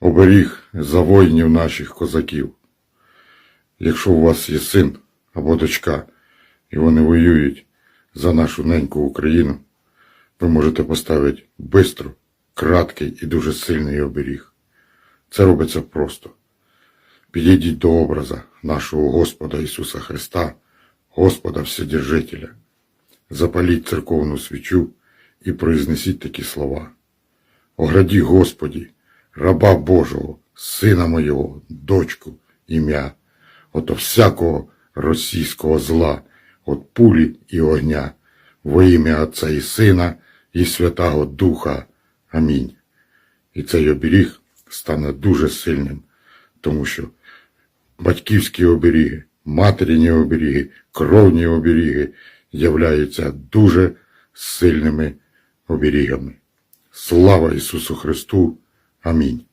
оберіг за воїнів наших козаків. Якщо у вас є син або дочка, і вони воюють за нашу неньку Україну, ви можете поставити бистро, краткий і дуже сильний оберіг. Це робиться просто. Підійдіть до образа нашого Господа Ісуса Христа, Господа Вседержителя. Запаліть церковну свічу і произнесіть такі слова. Ограді Господі, раба Божого, сина моєго, дочку, ім'я, ото всякого російського зла, от пулі і огня, во ім'я Отця і Сина і Святого Духа. Амінь. І цей оберіг стане дуже сильним, тому що батьківські оберіги, материні оберіги, кровні оберіги являються дуже сильними оберігами. Слава Ісусу Христу! Амінь.